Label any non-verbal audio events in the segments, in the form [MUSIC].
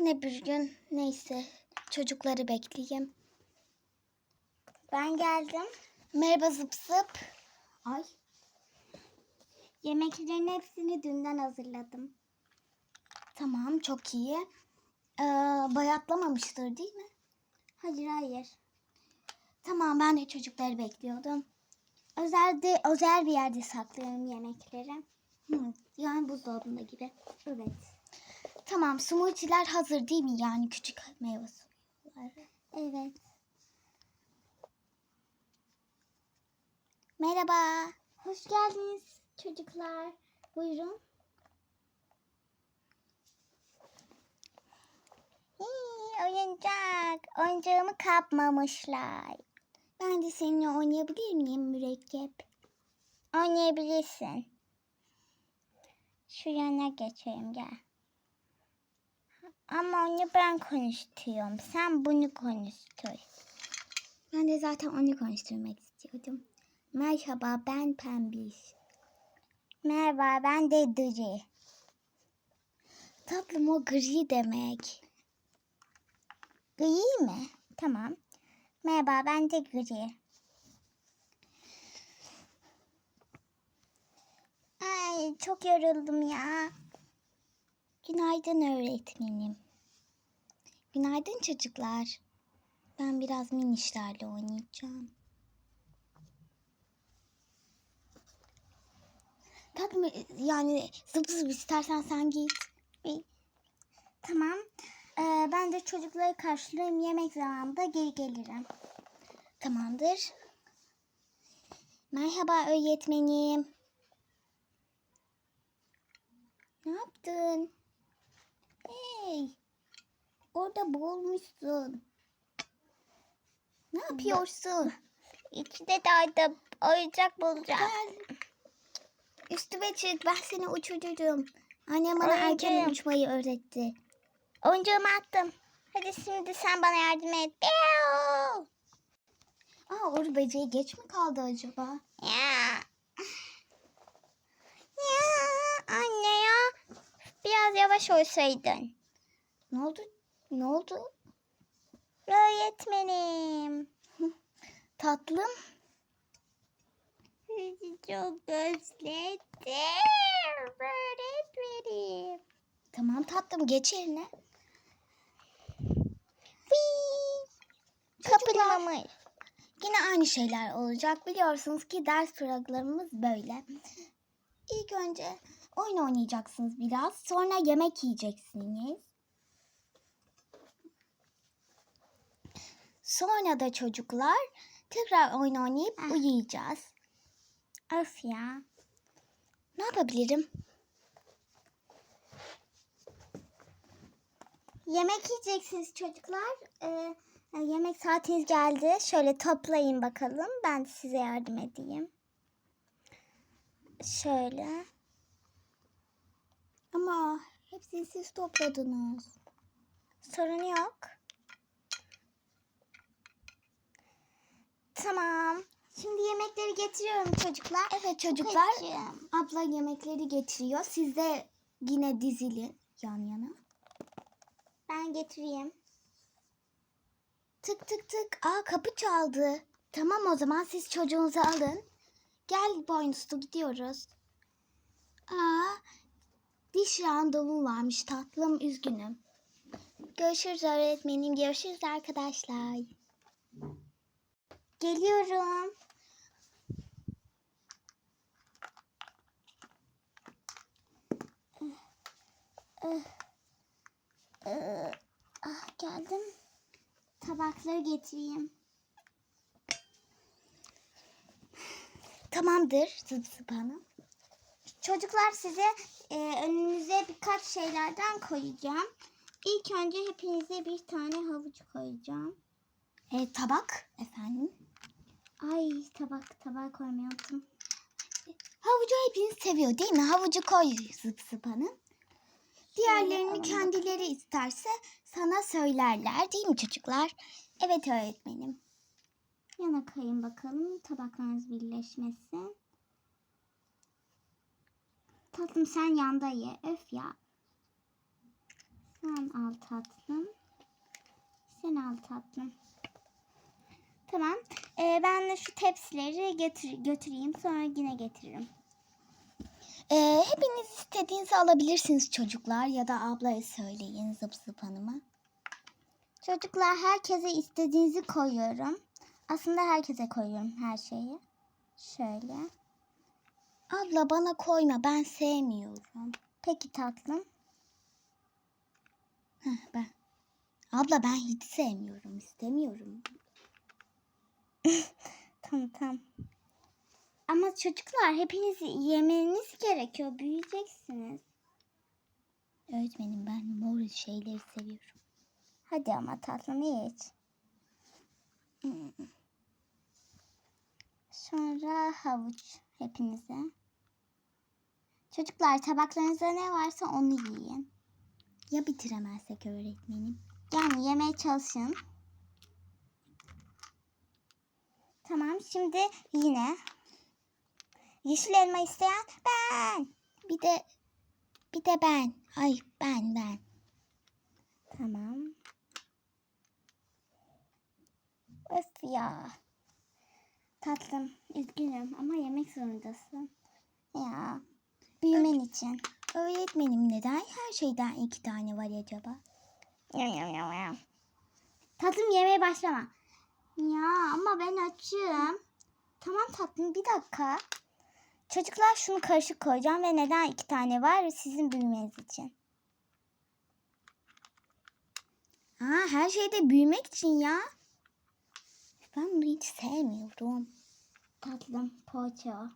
Ne bir gün neyse çocukları bekleyeyim. Ben geldim. Merhaba zıp zıp. Ay. Yemeklerin hepsini dünden hazırladım. Tamam çok iyi. Ee, bayatlamamıştır değil mi? Hayır hayır. Tamam ben de çocukları bekliyordum. Özelde, özel bir yerde saklıyorum yemekleri. Hı, yani buzdolabında gibi. Evet. Tamam smoothie'ler hazır değil mi? Yani küçük meyve suları. Evet. Merhaba. Hoş geldiniz çocuklar. Buyurun. Hii, oyuncak. Oyuncağımı kapmamışlar. Ben de seninle oynayabilir miyim mürekkep? Oynayabilirsin. Şu yana geçeyim gel. Ama onu ben konuşturuyorum. Sen bunu konuştur. Ben de zaten onu konuşturmak istiyordum. Merhaba ben Pembiş. Merhaba ben de Duri. Tatlım o gri demek. Gri mi? Tamam. Merhaba ben de Gri. Ay çok yoruldum ya. Günaydın öğretmenim. Günaydın çocuklar. Ben biraz minişlerle oynayacağım. Tatlım yani zıp zıp istersen sen git. Tamam. Ee, ben de çocukları karşılayayım. Yemek zamanında geri gelirim. Tamamdır. Merhaba öğretmenim. Ne yaptın? Hey, orada boğulmuşsun. Ne yapıyorsun? İçinde de orada oyuncak bulacağım. Gel. Üstüme çık, ben seni uçururum. Annem bana erken uçmayı öğretti. Oyuncağımı attım. Hadi şimdi sen bana yardım et. Piu! Aa, böceği geç mi kaldı acaba? Ya anne ya. Biraz yavaş olsaydın. Ne oldu? Ne oldu? Öğretmenim. [LAUGHS] Tatlım. Sizi çok özledim. Öğretmenim. Tamam tatlım geç yerine. Kapılamış. Yine aynı şeyler olacak. Biliyorsunuz ki ders programımız böyle. İlk önce oyun oynayacaksınız biraz. Sonra yemek yiyeceksiniz. Sonra da çocuklar tekrar oyun oynayıp Ah. uyuyacağız. Of ya. Ne yapabilirim? Yemek yiyeceksiniz çocuklar. Ee, yemek saatiniz geldi. Şöyle toplayın bakalım. Ben de size yardım edeyim. Şöyle. Ama hepsini siz topladınız. Sorun yok. Tamam. Şimdi yemekleri getiriyorum çocuklar. Evet çocuklar. Açım. Abla yemekleri getiriyor. Siz de yine dizilin yan yana. Ben getireyim. Tık tık tık. Aa kapı çaldı. Tamam o zaman siz çocuğunuzu alın. Gel boynuzlu gidiyoruz. Aa diş randevum varmış tatlım üzgünüm. Görüşürüz öğretmenim. Görüşürüz arkadaşlar. Geliyorum. Ah geldim. Tabakları getireyim. Tamamdır zıp zıp hanım. Çocuklar size e, önünüze birkaç şeylerden koyacağım. İlk önce hepinize bir tane havuç koyacağım. E, tabak efendim. Ay tabak tabağa koymayı unuttum. Havucu hepiniz seviyor değil mi? Havucu koy zıp zıp hanım. Diğerlerini kendileri isterse sana söylerler değil mi çocuklar? Evet öğretmenim. Yana kayın bakalım tabaklarınız birleşmesin. Tatlım sen yanda ye. Öf ya. Sen al tatlım. Sen al tatlım. Tamam. Ee, ben de şu tepsileri götür götüreyim. Sonra yine getiririm. Ee, hepiniz istediğinizi alabilirsiniz çocuklar ya da ablaya söyleyin zıp zıp hanıma. Çocuklar herkese istediğinizi koyuyorum. Aslında herkese koyuyorum her şeyi. Şöyle. Abla bana koyma ben sevmiyorum. Peki tatlım. Heh, ben. Abla ben hiç sevmiyorum istemiyorum. [LAUGHS] Tamam tamam. Ama çocuklar hepiniz yemeniz gerekiyor. Büyüyeceksiniz. Öğretmenim ben mor şeyleri seviyorum. Hadi ama tatlım iç. Hmm. Sonra havuç hepinize. Çocuklar tabaklarınızda ne varsa onu yiyin. Ya bitiremezsek öğretmenim? Yani yemeye çalışın. Tamam şimdi yine. Yeşil elma isteyen ben. Bir de bir de ben. Ay ben ben. Tamam. Öf ya. Tatlım üzgünüm ama yemek zorundasın. Ya büyümen için. Öğretmenim neden her şeyden iki tane var acaba? Tatlım yemeye başlama. Ya ama ben açım. Tamam tatlım bir dakika. Çocuklar şunu karışık koyacağım ve neden iki tane var? Sizin büyümeniz için. Aa, her şeyde büyümek için ya. Ben bunu hiç sevmiyorum. Tatlım poğaça.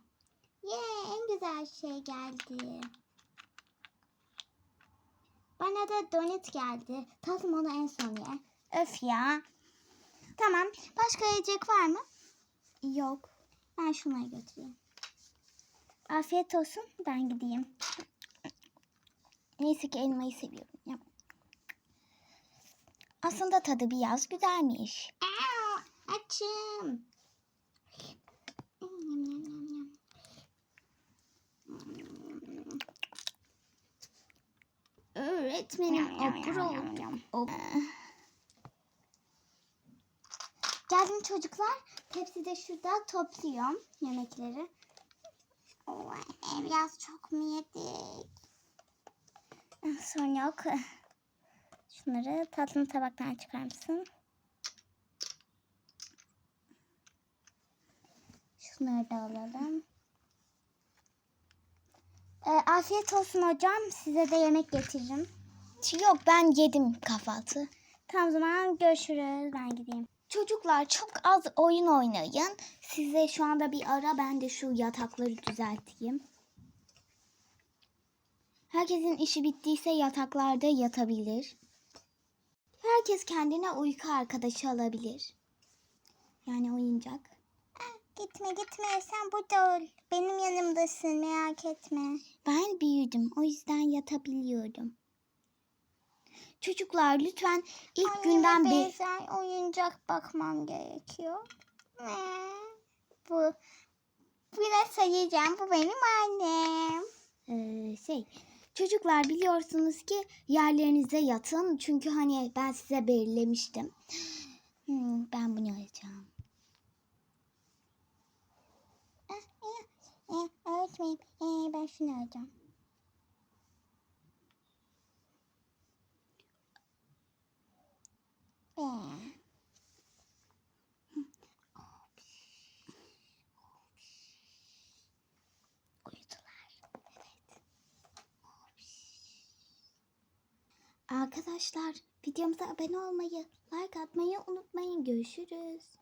Ye en güzel şey geldi. Bana da donut geldi. Tatlım onu en son ye. Öf ya. Tamam. Başka yiyecek var mı? Yok. Ben şunları götüreyim. Afiyet olsun. Ben gideyim. Neyse ki elmayı seviyorum. Ya. Aslında tadı biraz güzelmiş. Aa, açım. Öğretmenim obur oldum. Geldim çocuklar. Tepside şurada topluyorum yemekleri. E, biraz çok mu yedik? Ah, Sorun yok. Şunları tatlı tabaktan çıkar mısın? Şunları da alalım. Ee, afiyet olsun hocam. Size de yemek getiririm. Yok ben yedim kahvaltı. Tamam o zaman görüşürüz. Ben gideyim. Çocuklar çok az oyun oynayın. Size şu anda bir ara ben de şu yatakları düzelteyim. Herkesin işi bittiyse yataklarda yatabilir. Herkes kendine uyku arkadaşı alabilir. Yani oyuncak. Gitme gitme sen burada ol. Benim yanımdasın merak etme. Ben büyüdüm o yüzden yatabiliyorum. Çocuklar lütfen ilk Anneme günden bir benzer oyuncak bakmam gerekiyor. Ne? Bu. Buna sayacağım. Bu benim annem. Ee, şey çocuklar biliyorsunuz ki yerlerinize yatın çünkü hani ben size belirlemiştim. Hmm, ben bunu alacağım. Ee, öğretmenim ee, ben şunu alacağım. Ee, Uyudular. Evet. Arkadaşlar videomuza abone olmayı, like atmayı unutmayın. Görüşürüz.